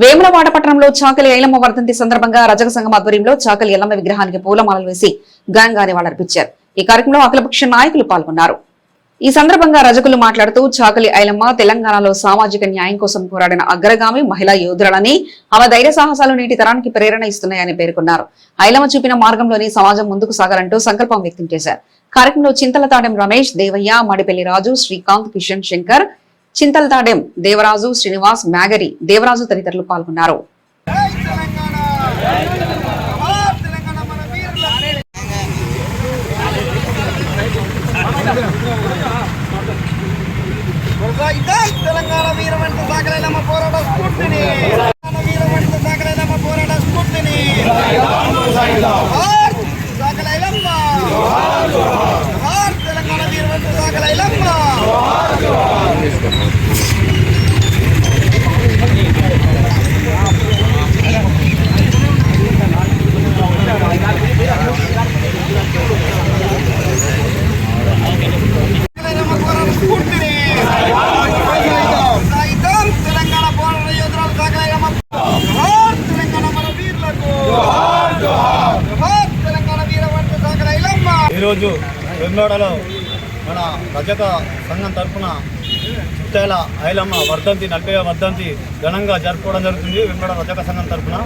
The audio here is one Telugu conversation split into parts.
వేములవాడ పట్టణంలో చాకలి ఐలమ్మ వర్ధంతి సందర్భంగా రజక సంఘం ఆధ్వర్యంలో చాకలి ఎల్లమ్మ విగ్రహానికి పూలమాలలు వేసి ఘనంగా నివాళులర్పించారు ఈ కార్యక్రమంలో అఖిలపక్ష నాయకులు పాల్గొన్నారు. ఈ సందర్భంగా రజకులు మాట్లాడుతూ చాకలి ఐలమ్మ తెలంగాణలో సామాజిక న్యాయం కోసం పోరాడిన అగ్రగామి మహిళా యోధురాలని ఆమె ధైర్య సాహసాలు నేటి తరానికి ప్రేరణ ఇస్తున్నాయని పేర్కొన్నారు. ఐలమ్మ చూపిన మార్గంలోని సమాజం ముందుకు సాగాలంటూ సంకల్పం వ్యక్తం చేశారు. కార్యక్రమంలో చింతలతాడెం రమేష్ దేవయ్య మడిపల్లి రాజు శ్రీకాంత్ కిషన్ శంకర్ చింతలతాడెం దేవరాజు శ్రీనివాస్ మ్యాగరి దేవరాజు తదితరులు పాల్గొన్నారు. తెలంగాణ పోరాట స్ఫూర్తిని. తెలంగాణ పోరాట స్ఫూర్తిని జోహార్ సాగలేనమ్మ జోహార్ తెలంగాణ వీరవంట సాగలేనమ్మ తెలంగాణ పోరాట స్ఫూర్తిని సాగిద్దాం తెలంగాణ పోరాట యోధురాలు సాగలేనమ్మ జోహార్ తెలంగాణ మన వీరులకు జోహార్ తెలంగాణ వీరవంట సాగలేనమ్మ ఈరోజు వెన్నోడలో మన రజత సంఘం తరఫున చిట్టాల ఐలమ్మ వర్ధంతి నలభై వర్ధంతి ఘనంగా జరుపుకోవడం జరుగుతుంది. వెంకట రజక సంఘం తరఫున.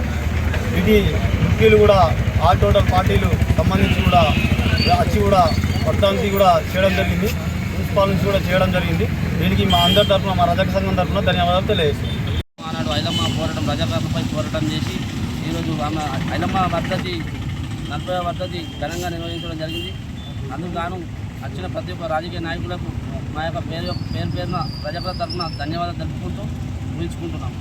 ఇది ముఖ్యులు కూడా ఆల్ టోటల్ పార్టీలు సంబంధించి కూడా వచ్చి కూడా వర్ధంతి కూడా చేయడం జరిగింది. మున్సిపాల్ నుంచి కూడా చేయడం జరిగింది. దీనికి మా అందరి తరఫున మా రజక సంఘం తరఫున ధన్యవాదాలు తెలియజేస్తున్నాం. ఆనాడు ఐలమ్మ పోరాటం ప్రజాకరణపై పోరాటం చేసి ఈరోజు ఆమె ఐలమ్మ వర్ధతి నలభై వర్ధతి ఘనంగా నిర్వహించడం జరిగింది. అందుకు గాను వచ్చిన ప్రతి ఒక్క రాజకీయ నాయకులకు మా యొక్క పేరు పేరు పేరున ప్రజల తరఫున ధన్యవాదాలు తెలుపుకుంటూ ఊహించుకుంటున్నాం